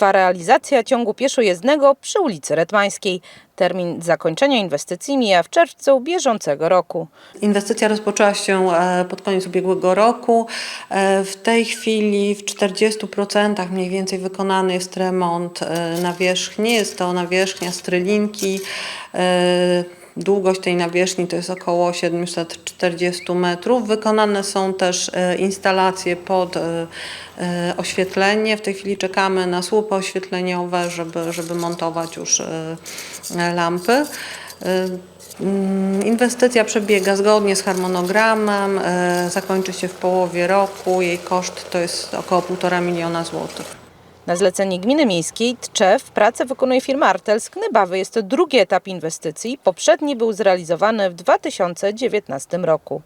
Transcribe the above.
Trwa realizacja ciągu pieszo-jezdnego przy ulicy Retmańskiej. Termin zakończenia inwestycji mija w czerwcu bieżącego roku. Inwestycja rozpoczęła się e, pod koniec ubiegłego roku. E, W tej chwili w 40% mniej więcej wykonany jest remont e, nawierzchni. Jest to nawierzchnia Strylinki. Długość tej nawierzchni to jest około 740 metrów. Wykonane są też e, instalacje pod e, e, oświetlenie. W tej chwili czekamy na słupy oświetleniowe, żeby, żeby montować już lampy. Mm, Inwestycja przebiega zgodnie z harmonogramem, zakończy się w połowie roku. Jej koszt to jest około 1,5 miliona złotych. Na zlecenie Gminy Miejskiej Tczew pracę wykonuje firma Artel z Knybawy. Jest to drugi etap inwestycji. Poprzedni był zrealizowany w 2019 roku.